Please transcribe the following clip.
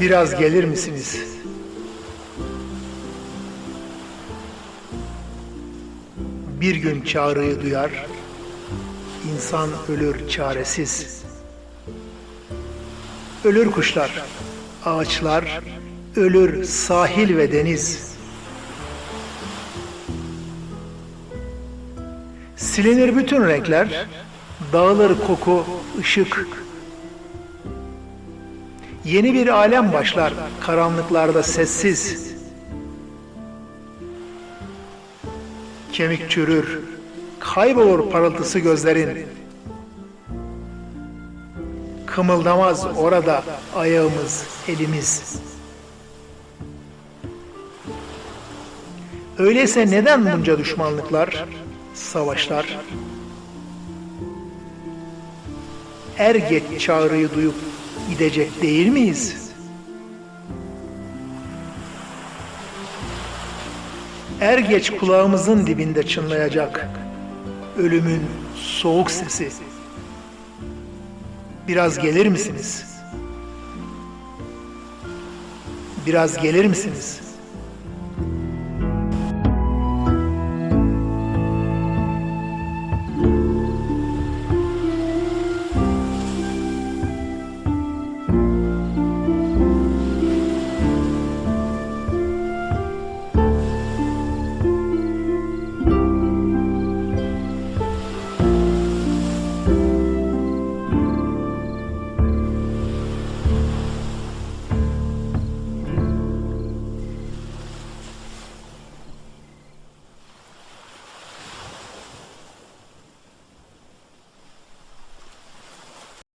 Biraz gelir misiniz? Bir gün çağrıyı duyar, insan ölür çaresiz. Ölür kuşlar, ağaçlar, ölür sahil ve deniz. Silinir bütün renkler, dağılır koku, ışık. Yeni bir alem başlar karanlıklarda sessiz. Kemik çürür, kaybolur parıltısı gözlerin. Kımıldamaz orada ayağımız, elimiz. Öyleyse neden bunca düşmanlıklar, savaşlar? Er geç çağrıyı duyup gidecek değil miyiz? Er geç kulağımızın dibinde çınlayacak ölümün soğuk sesi. Biraz gelir misiniz? Biraz gelir misiniz?